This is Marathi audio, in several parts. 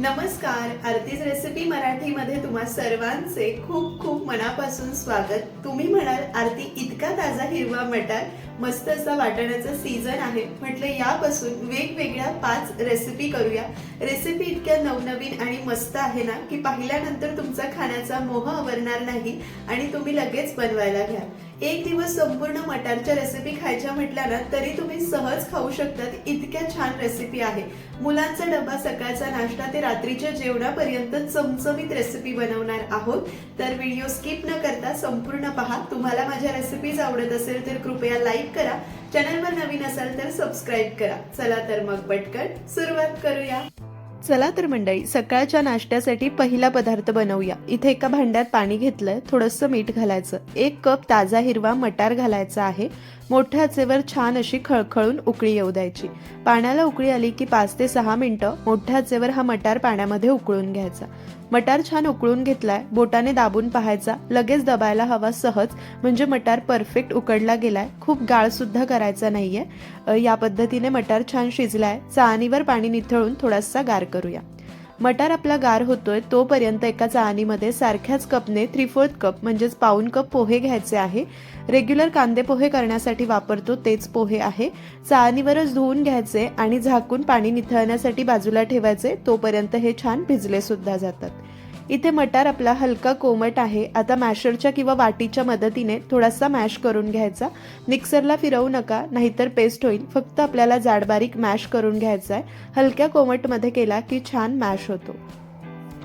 नमस्कार आरतीज रेसिपी मराठीमध्ये तुम्हा सर्वांचे खूप खूप मनापासून स्वागत. तुम्ही म्हणाल आरती इतका ताजा हिरवा मटार मस्त असा वाटण्याचा सीझन आहे. म्हटलं यापासून वेगवेगळ्या पाच रेसिपी करूया. रेसिपी इतक्या नवनवीन आणि मस्त आहे ना की पाहिल्यानंतर तुमचा खाण्याचा मोह आवरणार नाही आणि तुम्ही लगेच बनवायला घ्या. एक दिवस संपूर्ण मटारच्या रेसिपी खायच्या म्हटल्या ना तरी तुम्ही सहज खाऊ शकतात. इतक्या छान रेसिपी आहे. मुलांचा डबा सकाळचा नाश्ता ते रात्रीच्या जेवणापर्यंत चमचमीत रेसिपी बनवणार आहोत. तर व्हिडिओ स्किप न करता संपूर्ण पहा. तुम्हाला माझ्या रेसिपीज आवडत असेल तर कृपया लाईक करा. चॅनलवर नवीन असाल तर सबस्क्राईब करा. चला तर मग पटकन सुरुवात करूया. चला तर मंडळी सकाळच्या नाश्त्यासाठी पहिला पदार्थ बनवूया. इथे एका भांड्यात पाणी घेतलंय थोडंसं मीठ घालायचं. एक कप ताजा हिरवा मटार घालायचा आहे. मोठ्या आचेवर छान अशी खळखळून उकळी येऊ द्यायची. पाण्याला उकळी आली की पाच ते सहा मिनिटं मोठ्या आचेवर हा मटार पाण्यामध्ये उकळून घ्यायचा. मटार छान उकळून घेतलाय बोटाने दाबून पाहायचा. लगेच दबायला हवा सहज म्हणजे मटार परफेक्ट उकडला गेलाय. खूप गाळसुद्धा करायचा नाहीये. या पद्धतीने मटार छान शिजलाय. चाळणीवर पाणी निथळून थोडासा गार करूया. मटार आपला गार होतोय तोपर्यंत एका चाळणीमध्ये सारख्याच कपने थ्री फोर्थ कप म्हणजेच पाऊन कप पोहे घ्यायचे आहे. रेग्युलर कांदे पोहे करण्यासाठी वापरतो तेच पोहे आहे. चाळणीवरच धुवून घ्यायचे आणि झाकून पाणी निथळण्यासाठी बाजूला ठेवायचे तोपर्यंत हे छान भिजले सुद्धा जातात. इथे मटार आपला हलका कोमट आहे. आता मॅशरच्या किंवा वाटीच्या मदतीने थोडासा मॅश करून घ्यायचा. मिक्सरला फिरवू नका नाहीतर पेस्ट होईल. फक्त आपल्याला जाडबारीक मॅश करून घ्यायचा आहे. हलक्या कोमटमध्ये केला की छान मॅश होतो.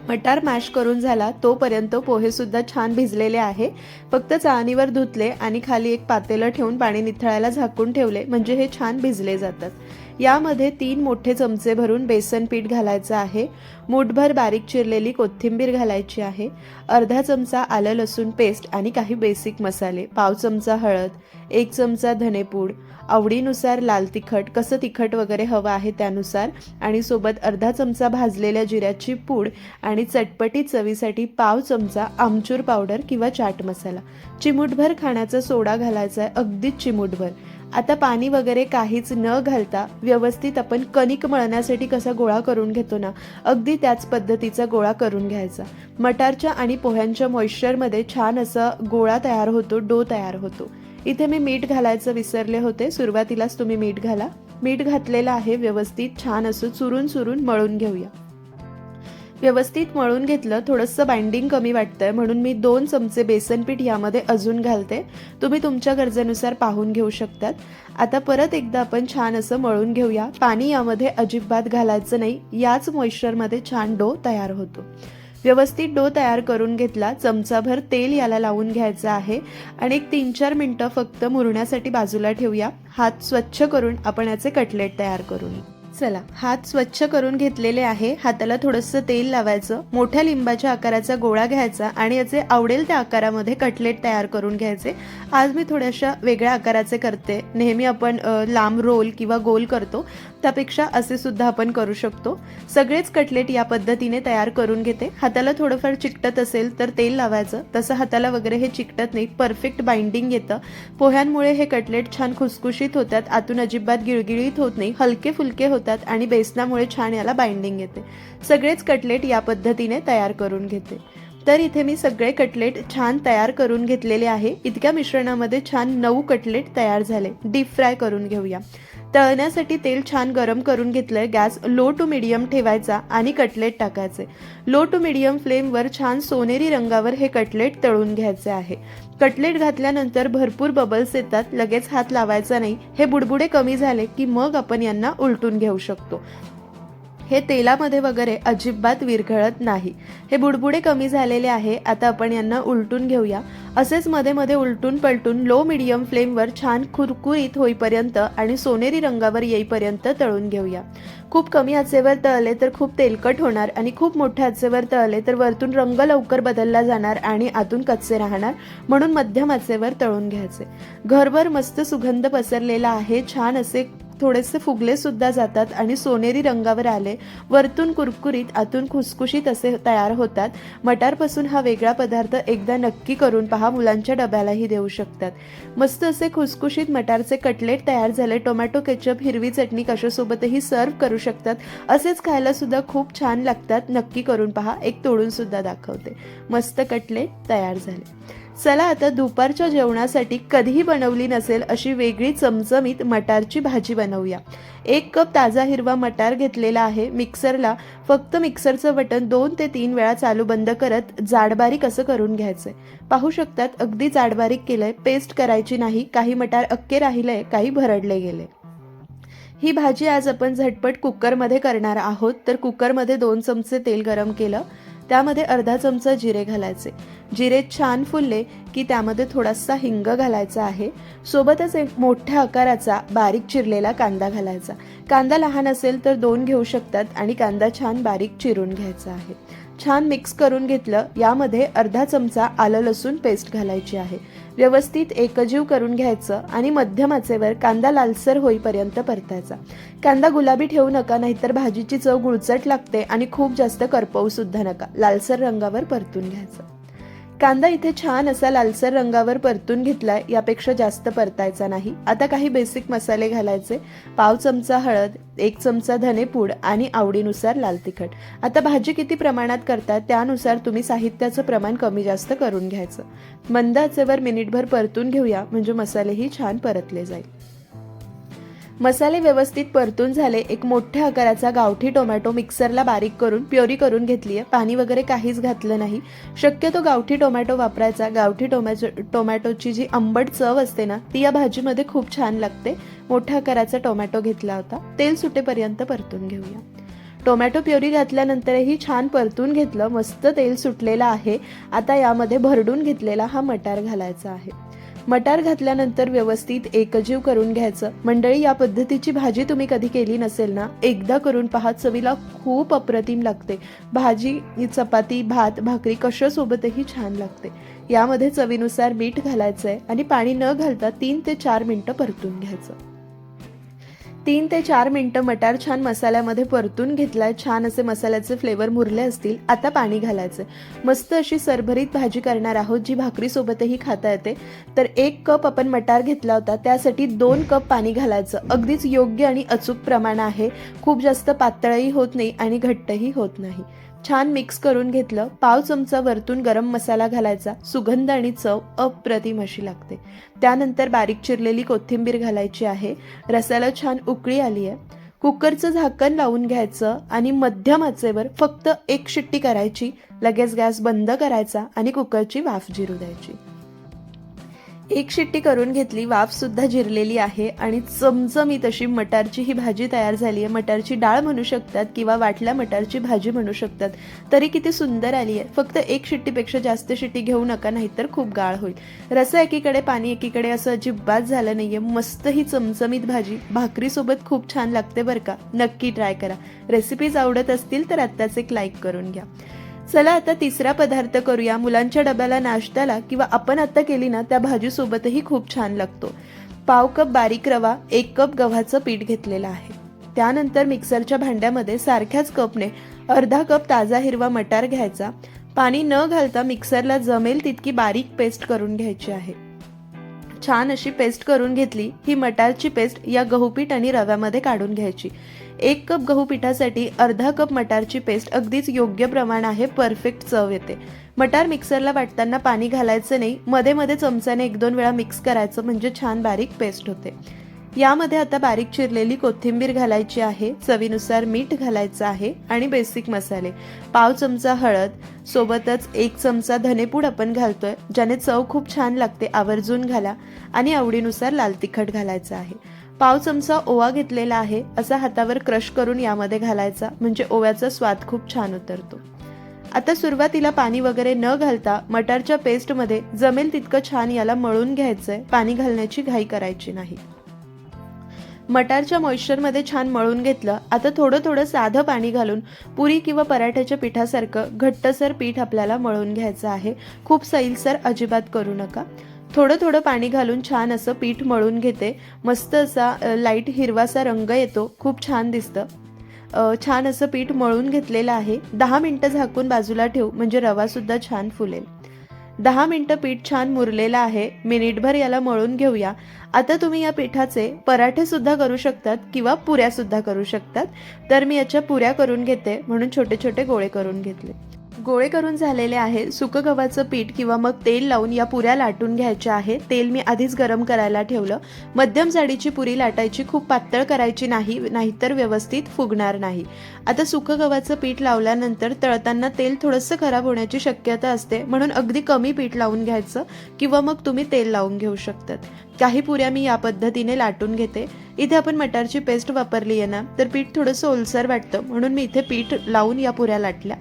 मटार मॅश करून झाला तोपर्यंत पोहेसुद्धा छान भिजलेले आहे. फक्त चाळणीवर धुतले आणि खाली एक पातेलं ठेवून पाणी निथळायला झाकून ठेवले म्हणजे हे छान भिजले जातात. यामध्ये तीन मोठे चमचे भरून बेसन पीठ घालायचं आहे. मूठभर बारीक चिरलेली कोथिंबीर घालायची आहे. अर्धा चमचा आलं लसूण पेस्ट आणि काही बेसिक मसाले पाव चमचा हळद एक चमचा धनेपूड आवडीनुसार लाल तिखट कसं तिखट वगैरे हवं आहे त्यानुसार आणि सोबत अर्धा चमचा भाजलेल्या जिऱ्याची पूड आणि चटपटी चवीसाठी पाव चमचा आमचूर पावडर किंवा चाट मसाला. चिमूटभर खाण्याचा सोडा घालायचा आहे अगदीच चिमूटभर. आता पाणी वगैरे काहीच न घालता व्यवस्थित आपण कणिक मळण्यासाठी कसा गोळा करून घेतो ना अगदी त्याच पद्धतीचा गोळा करून घ्यायचा. मटारच्या आणि पोह्यांच्या मॉइश्चरमध्ये छान असा गोळा तयार होतो डो तयार होतो. इथे मी मीठ घालायचं विसरले होते सुरुवातीलाच तुम्ही मीठ घाला. मीठ घातलेलं आहे व्यवस्थित छान असं चुरून चुरून मळून घेऊया. व्यवस्थित मळून घेतलं थोडंसं बाइंडिंग कमी वाटतंय म्हणून मी दोन चमचे बेसन पीठ यामध्ये अजून घालते. तुम्ही तुमच्या गरजेनुसार पाहून घेऊ शकतात. आता परत एकदा आपण छान असं मळून घेऊया. पाणी यामध्ये अजिबात घालायचं नाही. याच मॉइश्चरमध्ये छान डो तयार होतो. व्यवस्थित डो तयार करून घेतला. चमचाभर तेल याला लावून घ्यायचं आहे. आणि एक तीन चार मिनटं फक्त मुरण्यासाठी बाजूला ठेवूया. हात स्वच्छ करून आपण याचे कटलेट तयार करून. चला हात स्वच्छ करून घेतलेले आहे. हाताला थोडंसं तेल लावायचं. मोठ्या लिंबाच्या आकाराचा गोळा घ्यायचा आणि याचे आवडेल त्या आकारामध्ये कटलेट तयार करून घ्यायचे. आज मी थोड्याशा वेगळ्या आकाराचे करते. नेहमी आपण लांब रोल किंवा गोल करतो. त्यापेक्षा असे सुद्धा आपण करू शकतो. सगळेच कटलेट या पद्धतीने तयार करून घेते. हाताला थोडंफार चिकटत असेल तर तेल लावायचं. तसं हाताला वगैरे हे चिकटत नाही. परफेक्ट बाइंडिंग येतं. पोह्यांमुळे हे कटलेट छान खुसखुशीत होतात. आतून अजिबात गिळगिळीत होत नाही. हलके फुलके होतात आणि बेसनामुळे छान याला बाइंडिंग येते. सगळेच कटलेट या पद्धतीने तयार करून घेते. तर इथे मी सगळे कटलेट छान तयार करून घेतलेले आहे. इतक्या मिश्रणामध्ये छान नऊ कटलेट तयार झाले. डीप फ्राय करून घेऊया. तळण्यासाठी तेल छान गरम करून घेतलं गॅस लो टू मिडियम ठेवायचा आणि कटलेट टाकायचे. लो टू मिडियम फ्लेमवर छान सोनेरी रंगावर हे कटलेट तळून घ्यायचे आहे. कटलेट घातल्यानंतर भरपूर बबल्स येतात. लगेच हात लावायचा नाही. हे बुडबुडे कमी झाले की मग आपण यांना उलटून घेऊ शकतो. हे तेलामध्ये वगैरे अजिबात विरघळत नाही. हे बुडबुडे कमी झालेले आहे आता आपण यांना उलटून घेऊया. असेच मध्ये मध्ये उलटून पलटून लो मिडियम फ्लेमवर छान कुरकुरीत होईपर्यंत आणि सोनेरी रंगावर येईपर्यंत तळून घेऊया. खूप कमी आचेवर तळले तर खूप तेलकट होणार आणि खूप मोठ्या आचेवर तळले तर वरतून रंग लवकर बदलला जाणार आणि आतून कच्चे राहणार म्हणून मध्यम आचेवर तळून घ्यायचे. घरभर मस्त सुगंध पसरलेला आहे छान असे थोडेसे फुगले सुद्धा जातात आणि सोनेरी रंगावर आले. वरतून कुरकुरीत आतून खुसखुशीत असे तयार होतात. मटारपासून हा वेगळा पदार्थ एकदा नक्की करून पहा मुलांच्या डब्यालाही देऊ शकतात. मस्त असे खुसखुशीत मटारचे कटलेट तयार झाले. टोमॅटो केचप हिरवी चटणी कशासोबतही सर्व करू शकतात. असेच खायला सुद्धा खूप छान लागतात. नक्की करून पहा. एक तोडून सुद्धा दाखवते. मस्त कटलेट तयार झाले. चला आता दुपारच्या जेवणासाठी कधीही बनवली नसेल अशी वेगळी चमचमीत मटारची भाजी बनवूया. एक कप ताजा हिरवा मटार घेतलेला आहे. मिक्सरला फक्त मिक्सरचं बटन दोन ते तीन वेळा चालू बंद करत जाडबारीक असं करून घ्यायचं पाहू शकतात अगदी जाडबारीक केलंय पेस्ट करायची नाही काही मटार अक्के राहिलंय काही भरडले गेले. ही भाजी आज आपण झटपट कुकरमध्ये करणार आहोत. तर कुकरमध्ये दोन चमचे तेल गरम केलं. त्यामध्ये अर्धा चमचा जिरे घालायचे. जिरे छान फुलले की त्यामध्ये थोडासा हिंग घालायचा आहे. सोबतच एक मोठ्या आकाराचा बारीक चिरलेला कांदा घालायचा. कांदा लहान असेल तर दोन घेऊ शकतात आणि कांदा छान बारीक चिरून घ्यायचा आहे. छान मिक्स करून घेतलं यामध्ये अर्धा चमचा आलं लसूण पेस्ट घालायची आहे. व्यवस्थित एकजीव करून घ्यायचं आणि मध्यमाचेवर कांदा लालसर होईपर्यंत परतायचा. कांदा गुलाबी ठेवू नका नाहीतर भाजीची चव गुळचट लागते आणि खूप जास्त करपवू सुद्धा नका. लालसर रंगावर परतून घ्यायचं. कांदा इथे छान असा लालसर रंगावर परतून घेतलाय यापेक्षा जास्त परतायचा नाही. आता काही बेसिक मसाले घालायचे. पाव चमचा हळद एक चमचा धनेपूड आणि आवडीनुसार लाल तिखट. आता भाजी किती प्रमाणात करतात त्यानुसार तुम्ही साहित्याचं प्रमाण कमी जास्त करून घ्यायचं. मंद आचेवर मिनिटभर परतून घेऊया म्हणजे मसालेही छान परतले जाईल. मसाले व्यवस्थित परतून झाले. एक मोठ्या आकाराचा गावठी टोमॅटो मिक्सरला बारीक करून प्युरी करून घेतली आहे पाणी वगैरे काहीच घातलं नाही. शक्यतो गावठी टोमॅटो वापरायचा. गावठी टोमॅटो टोमॅटोची जी आंबट चव असते ना ती या भाजीमध्ये खूप छान लागते. मोठ्या आकाराचा टोमॅटो घेतला होता. तेल सुटेपर्यंत परतून घेऊया. टोमॅटो प्युरी घातल्यानंतरही छान परतून घेतलं. मस्त तेल सुटलेलं आहे. आता यामध्ये भरडून घेतलेला हा मटार घालायचा आहे. मटार घातल्यानंतर व्यवस्थित एकजीव करून घ्यायचं. मंडळी या पद्धतीची भाजी तुम्ही कधी केली नसेल ना एकदा करून पहा चवीला खूप अप्रतिम लागते. भाजी चपाती भात भाकरी कशासोबतही छान लागते. यामध्ये चवीनुसार मीठ घालायचं आहे आणि पाणी न घालता तीन ते चार मिनिटं परतून घ्यायचं. तीन ते चार मिनटं मटार छान मसाल्यामध्ये परतून घेतलाय. छान असे मसाल्याचे फ्लेवर मुरले असतील आता पाणी घालायचं. मस्त अशी सरभरीत भाजी करणार आहोत जी भाकरीसोबतही खाता येते. तर एक कप आपण मटार घेतला होता त्यासाठी दोन कप पाणी घालायचं. अगदीच योग्य आणि अचूक प्रमाण आहे. खूप जास्त पातळही होत नाही आणि घट्टही होत नाही. छान मिक्स करून घेतलं. पाव चमचा वरतून गरम मसाला घालायचा. सुगंध आणि चव अप्रतिम अशी लागते. त्यानंतर बारीक चिरलेली कोथिंबीर घालायची आहे. रसाला छान उकळी आली आहे. कुकरचं झाकण लावून घ्यायचं आणि मध्यम आचेवर फक्त एक शिट्टी करायची. लगेच गॅस बंद करायचा आणि कुकरची वाफ जिरू द्यायची. एक शिट्टी करून घेतली वाफ सुद्धा जिरलेली आहे आणि चमचमीत अशी मटारची ही भाजी तयार झाली आहे. मटारची डाळ म्हणू शकतात किंवा वाटल्या मटारची भाजी म्हणू शकतात. तरी किती सुंदर आली आहे. फक्त एक शिट्टीपेक्षा जास्त शिट्टी घेऊ नका नाहीतर खूप गाळ होईल. रसा एकीकडे पाणी एकीकडे असं अजिबात झालं नाहीये. मस्त ही चमचमीत भाजी. भाकरीसोबत खूप छान लागते बरं का? नक्की ट्राय करा. रेसिपीज आवडत असतील तर आत्ताच एक लाईक करून घ्या. चला आता तिसरा पदार्थ करूया. मुलांच्या डब्याला नाश्त्याला किंवा आपण आता केली ना त्या भाजीसोबतही खूप छान लागतो. पाव कप बारीक रवा एक कप गव्हाचं पीठ घेतलेलं आहे. त्यानंतर मिक्सरच्या भांड्यामध्ये सारख्याच कपने अर्धा कप ताजा हिरवा मटार घ्यायचा. पाणी न घालता मिक्सरला जमेल तितकी बारीक पेस्ट करून घ्यायची आहे. छान अशी पेस्ट करून घेतली ही मटारची पेस्ट या गहूपीठ आणि रव्यामध्ये काढून घ्यायची. एक कप गहू पिठासाठी अर्धा कप मटारची पेस्ट अगदीच योग्य प्रमाण आहे परफेक्ट चव येते. मटार मिक्सरला वाटताना पाणी घालायचं नाही मध्ये मध्ये चमच्याने एक दोन वेळा मिक्स करायचं म्हणजे छान बारीक पेस्ट होते. यामध्ये आता बारीक चिरलेली कोथिंबीर घालायची आहे चवीनुसार मीठ घालायचं आहे आणि बेसिक मसाले. पाव चमचा हळद सोबतच एक चमचा धनेपूड आपण घालतोय ज्याने चव खूप छान लागते आवर्जून घाला आणि आवडीनुसार लाल तिखट घालायचं आहे. पाव चमचा ओवा घेतलेला आहे असा हातावर क्रश करून यामध्ये घालायचा म्हणजे ओव्याचा स्वाद खूप छान उतरतो. आता सुरुवातीला पाणी वगैरे न घालता मटारच्या पेस्टमध्ये जमेल तितकं छान याला मळून घ्यायचंय पाणी घालण्याची घाई करायची नाही. मटारच्या मॉइश्चरमध्ये छान मळून घेतलं. आता थोडं थोडं साधं पाणी घालून पुरी किंवा पराठ्याच्या पिठासारखं घट्टसर पीठ आपल्याला मळून घ्यायचं आहे. खूप सैलसर अजिबात करू नका. थोडं थोडं पाणी घालून छान असं पीठ मळून घेते. मस्त असा लाइट हिरवासा रंग येतो. खूप छान दिसतं. छान असं पीठ मळून घेतलेलं आहे. दहा मिनटं झाकून बाजूला ठेवू. म्हणजे रवासुद्धा छान फुलेल. दहा मिनटं पीठ छान मुरलेलं आहे. मिनिटभर याला मळून घेऊया. आता तुम्ही या पिठाचे पराठे सुद्धा करू शकतात किंवा पुऱ्या सुद्धा करू शकतात. तर मी याच्या पुऱ्या करून घेते म्हणून छोटे छोटे गोळे करून घेतले. गोळे करून झालेले आहे सुकं गव्हाचं पीठ किंवा मग तेल लावून या पुऱ्या लाटून घ्यायच्या आहे तेल मी आधीच गरम करायला ठेवलं. मध्यम जाडीची पुरी लाटायची खूप पातळ करायची नाही नाहीतर व्यवस्थित फुगणार नाही. आता सुकं गव्हाचं पीठ लावल्यानंतर तळताना तेल थोडंसं खराब होण्याची शक्यता असते म्हणून अगदी कमी पीठ लावून घ्यायचं किंवा मग तुम्ही तेल लावून घेऊ शकतात. काही पुऱ्या मी या पद्धतीने लाटून घेते. इथे आपण मटारची पेस्ट वापरली आहे ना तर पीठ थोडंसं ओलसर वाटतं म्हणून मी इथे पीठ लावून या पुऱ्या लाटल्या.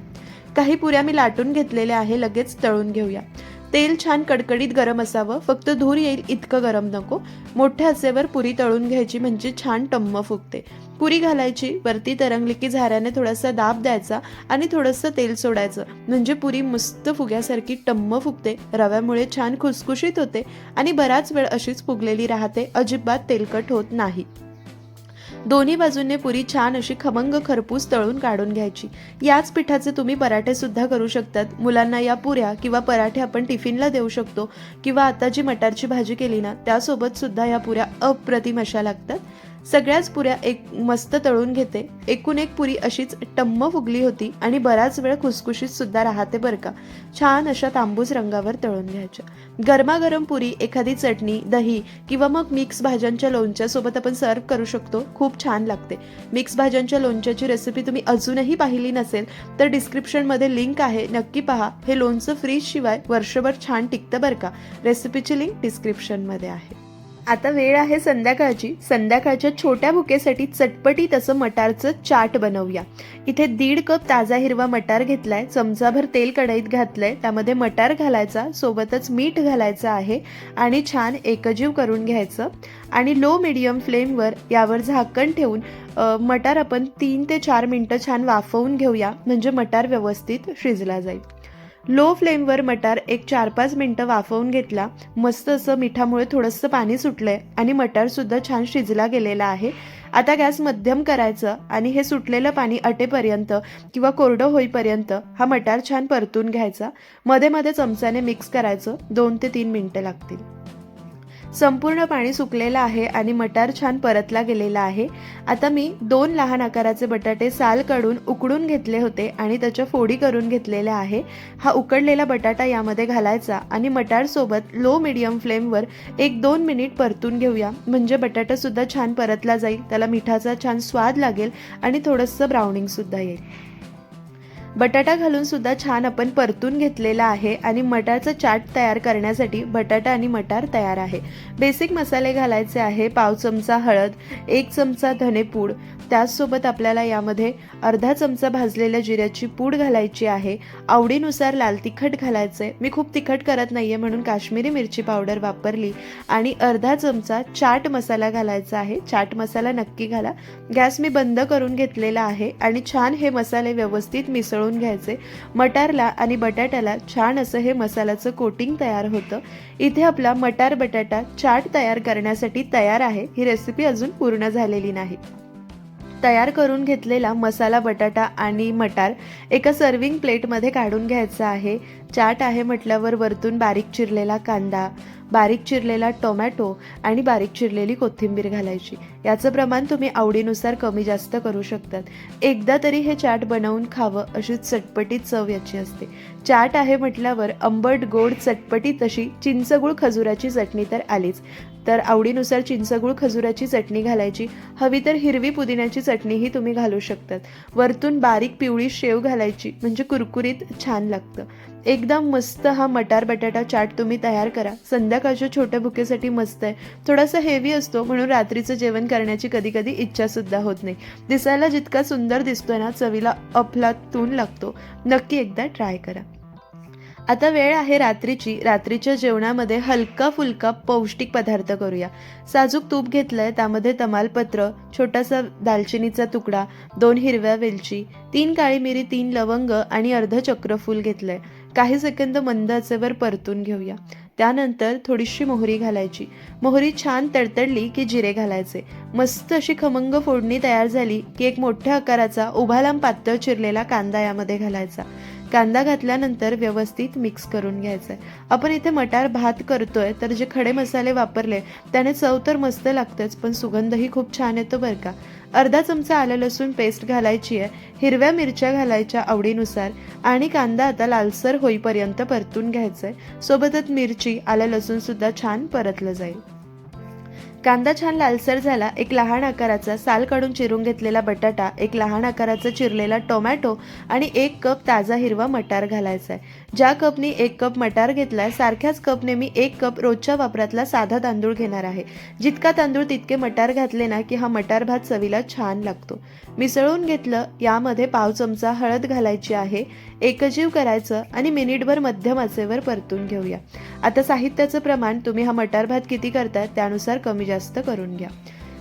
काही पुऱ्या मी लाटून घेतलेल्या आहे लगेच तळून घेऊया. तेल छान कडकडीत गरम असावं फक्त धूर येईल इतकं गरम नको. मोठ्या आचेवर पुरी तळून घ्यायची म्हणजे छान टम्म फुगते. पुरी घालायची वरती तरंगली की झाऱ्याने थोडासा दाब द्यायचा आणि थोडंसं तेल सोडायचं. म्हणजे पुरी मस्त फुग्यासारखी टम्म फुगते रव्यामुळे छान खुसखुशीत होते आणि बराच वेळ अशीच फुगलेली राहते अजिबात तेलकट होत नाही. दोन्ही बाजूने पुरी छान अशी खमंग खरपूस तळून काढून घ्यायची. याच पिठाचे तुम्ही पराठे सुद्धा करू शकतात. मुलांना या पुऱ्या किंवा पराठे आपण टिफिनला देऊ शकतो किंवा आता जी मटारची भाजी केली ना त्यासोबत सुद्धा या पुऱ्या अप्रतिम अशा लागतात. सगळ्याच पुऱ्या एक मस्त तळून घेते. एकूण एक पुरी अशीच टम्म फुगली होती आणि बराच वेळ खुसखुशीत सुद्धा राहते बरं का. छान अशा तांबूस रंगावर तळून घ्यायच्या. गरमागरम पुरी एखादी चटणी दही किंवा मग मिक्स भाज्यांच्या लोणच्यासोबत आपण सर्व करू शकतो. खूप छान लागते. मिक्स भाज्यांच्या लोणच्याची रेसिपी तुम्ही अजूनही पाहिली नसेल तर डिस्क्रिप्शनमध्ये लिंक आहे. नक्की पहा. हे लोणचं फ्रीज शिवाय वर्षभर छान टिकतं बरं का. रेसिपीची लिंक डिस्क्रिप्शनमध्ये आहे. आता वेळ आहे संध्याकाळची. संध्याकाळच्या छोट्या भुकेसाठी चटपटीत असं मटारचं चाट बनवूया. इथे दीड कप ताजा हिरवा मटार घेतलाय. चमचाभर तेल कढईत घातलंय. त्यामध्ये मटार घालायचा सोबतच मीठ घालायचं आहे आणि छान एकजीव करून घ्यायचं. आणि लो मिडियम फ्लेमवर यावर झाकण ठेवून मटार आपण तीन ते चार मिनटं छान वाफवून घेऊया. म्हणजे मटार व्यवस्थित शिजला जाईल. लो फ्लेमवर मटार एक चार पाच मिनटं वाफवून घेतला. मस्त असं मिठामुळे थोडंसं पाणी सुटलंय आणि मटारसुद्धा छान शिजला गेलेला आहे. आता गॅस मध्यम करायचं आणि हे सुटलेलं पाणी अटेपर्यंत किंवा कोरडं होईपर्यंत हा मटार छान परतून घ्यायचा. मध्ये मध्ये चमच्याने मिक्स करायचं. दोन ते तीन मिनटं लागतील. संपूर्ण पाणी सुकलेलं आहे आणि मटार छान परतला गेलेला आहे. आता मी दोन लहान आकाराचे बटाटे साल काढून उकडून घेतले होते आणि त्याच्या फोडी करून घेतलेल्या आहे. हा उकडलेला बटाटा यामध्ये घालायचा आणि मटारसोबत लो मिडियम फ्लेमवर एक दोन मिनिट परतून घेऊया. म्हणजे बटाटासुद्धा छान परतला जाईल त्याला मिठाचा छान स्वाद लागेल आणि थोडंसं ब्राउनिंगसुद्धा येईल. बटाटा घालून सुद्धा छान आपण परतून घेतलेला आहे आणि मटारचं चाट तयार करण्यासाठी बटाटा आणि मटार तयार आहे. बेसिक मसाले घालायचे आहे पाव चमचा हळद एक चमचा धनेपूड. त्याचसोबत आपल्याला यामध्ये अर्धा चमचा भाजलेल्या जिऱ्याची पूड घालायची आहे. आवडीनुसार लाल तिखट घालायचे मी खूप तिखट करत नाहीये म्हणून काश्मीरी मिरची पावडर वापरली. आणि अर्धा चमचा चाट मसाला घालायचा आहे. चाट मसाला नक्की घाला. गॅस मी बंद करून घेतलेला आहे आणि छान हे मसाले व्यवस्थित मिसळून घ्यायचे. मटारला आणि बटाट्याला छान असं हे मसाल्याचं कोटिंग तयार होतं. इथे आपला मटार बटाटा चाट तयार करण्यासाठी तयार आहे. ही रेसिपी अजून पूर्ण झालेली नाही. तयार करून घेतलेला मसाला बटाटा आणि मटार एका सर्विंग प्लेटमध्ये काढून घ्यायचा आहे. चाट आहे म्हटल्यावर वरतून बारीक चिरलेला कांदा बारीक चिरलेला टोमॅटो आणि बारीक चिरलेली कोथिंबीर घालायची. याचं प्रमाण तुम्ही आवडीनुसार कमी जास्त करू शकतात. एकदा तरी हे चाट बनवून खावं अशी चटपटीत चव याची असते. चाट आहे म्हटल्यावर आंबट गोड चटपटीत अशी चिंचगुळ खजुराची चटणी तर आलीच. तर आवडीनुसार चिंचगुळ खजुराची चटणी घालायची हवी तर हिरवी पुदिन्याची चटणीही तुम्ही घालू शकतात. वरतून बारीक पिवळी शेव घालायची म्हणजे कुरकुरीत छान लागतं. एकदम मस्त हा मटार बटाटा चाट तुम्ही तयार करा. संध्याकाळच्या छोट्या भुकेसाठी मस्त आहे. थोडासा हेवी असतो म्हणून रात्रीचं जेवण करण्याची कधी कधी इच्छासुद्धा होत नाही. दिसायला जितका सुंदर दिसतोय ना चवीला अफलातून लागतो. नक्की एकदा ट्राय करा. आता वेळ आहे रात्रीची. रात्रीच्या जेवणामध्ये हलका फुलका पौष्टिक पदार्थ करूया. साजूक तूप घेतलंय त्यामध्ये तमालपत्र छोटासा दालचिनीचा तुकडा दोन हिरव्या वेलची तीन काळी मिरी तीन लवंग आणि अर्ध चक्रफूल घेतलंय. काही सेकंद मंद आचेवर परतून घेऊया. त्यानंतर थोडीशी मोहरी घालायची. मोहरी छान तडतडली की जिरे घालायचे. मस्त अशी खमंग फोडणी तयार झाली की एक मोठ्या आकाराचा उभा लांब पातळ चिरलेला कांदा यामध्ये घालायचा. कांदा घातल्यानंतर व्यवस्थित मिक्स करून घ्यायचा आहे आपण इथे मटार भात करतोय तर जे खडे मसाले वापरले त्याने चव तर मस्त लागतेच पण सुगंधही खूप छान येतो बरं का. अर्धा चमचा आलं लसूण पेस्ट घालायची आहे हिरव्या मिरच्या घालायच्या आवडीनुसार आणि कांदा आता लालसर होईपर्यंत परतून घ्यायचा आहे सोबतच मिरची आलं लसूणसुद्धा छान परतलं जाईल. कांदा छान लालसर झाला एक लहान आकाराचा साल काढून चिरून घेतलेला बटाटा एक लहान आकाराचा चिरलेला टोमॅटो आणि एक कप ताजा हिरवा मटार घालायचा आहे. ज्या कपनी एक कप मटार घेतलाय सारख्याच कपने मी एक कप रोजच्या वापरातला साधा तांदूळ घेणार आहे. जितका तांदूळ तितके मटार घातले ना की हा मटार भात चवीला छान लागतो. मिसळून घेतलं यामध्ये पाव चमचा हळद घालायची आहे एकजीव करायचं आणि मिनिटभर मध्यम आचेवर परतून घेऊया. आता साहित्याचं प्रमाण तुम्ही हा मटार भात किती करताय त्यानुसार कमी जास्त करून घ्या.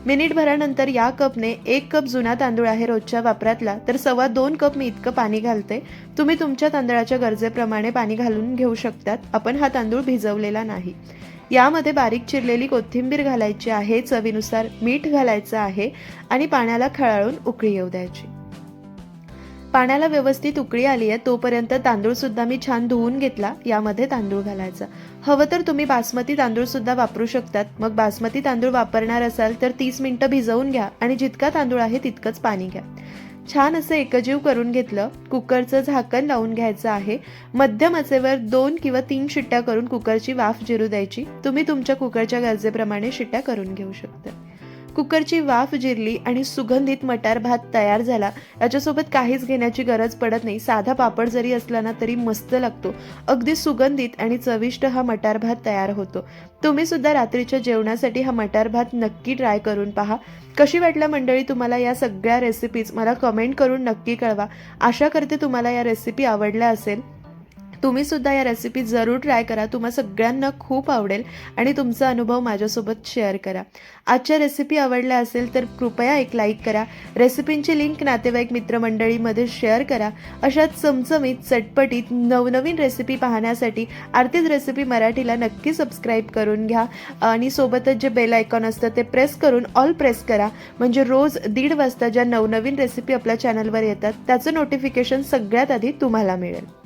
मिनिटभरानंतर या कपने एक कप जुना तांदूळ आहे रोजच्या वापरातला तर सव्वा दोन कप मी इतकं पाणी घालते. तुम्ही तुमच्या तांदळाच्या गरजेप्रमाणे पाणी घालून घेऊ शकतात. आपण हा तांदूळ भिजवलेला नाही. यामध्ये बारीक चिरलेली कोथिंबीर घालायची आहे चवीनुसार मीठ घालायचं आहे आणि पाण्याला खळाळून उकळी येऊ द्यायची. पाण्याला व्यवस्थित उकळी आली आहे तोपर्यंत तांदूळ सुद्धा मी छान धुवून घेतला. यामध्ये तांदूळ घालायचा. हवं तर तुम्ही बासमती तांदूळ सुद्धा वापरू शकतात. मग बासमती तांदूळ वापरणार असाल तर तीस मिनिटं भिजवून घ्या आणि जितका तांदूळ आहे तितकंच पाणी घ्या. छान असं एकजीव करून घेतलं. कुकरचं झाकण लावून घ्यायचं आहे. मध्यम आचेवर दोन किंवा तीन शिट्ट्या करून कुकरची वाफ जिरू द्यायची. तुम्ही तुमच्या कुकरच्या गरजेप्रमाणे शिट्ट्या करून घेऊ शकता. कुकरची वाफ जिरली आणि सुगंधित मटार भात तयार झाला. याच्यासोबत काहीच घेण्याची गरज पडत नाही. साधा पापड जरी असला ना तरी मस्त लागतो. अगदी सुगंधित आणि चविष्ट हा मटार भात तयार होतो. तुम्ही सुद्धा रात्रीच्या जेवणासाठी हा मटार भात नक्की ट्राय करून पहा. कशी वाटल्या मंडळी तुम्हाला या सगळ्या रेसिपीज मला कमेंट करून नक्की कळवा. आशा करते तुम्हाला या रेसिपी आवडल्या असेल. तुम्ही सुद्धा या रेसिपी जरूर ट्राय करा. तुम्हा सगळ्यांना खूप आवडेल आणि तुमचा अनुभव माझ्यासोबत शेअर करा. आजच्या रेसिपी आवडल्या असेल तर कृपया एक लाईक करा. रेसिपींची लिंक नातेवाईक मित्रमंडळीमध्ये शेअर करा. अशा चमचमीत चटपटीत नवनवीन रेसिपी पाहण्यासाठी आरतीच रेसिपी मराठीला नक्की सबस्क्राईब करून घ्या. आणि सोबतच जे बेल आयकॉन असतं ते प्रेस करून ऑल प्रेस करा. म्हणजे रोज दीड वाजता ज्या नवनवीन रेसिपी आपल्या चॅनलवर येतात त्याचं नोटिफिकेशन सगळ्यात आधी तुम्हाला मिळेल.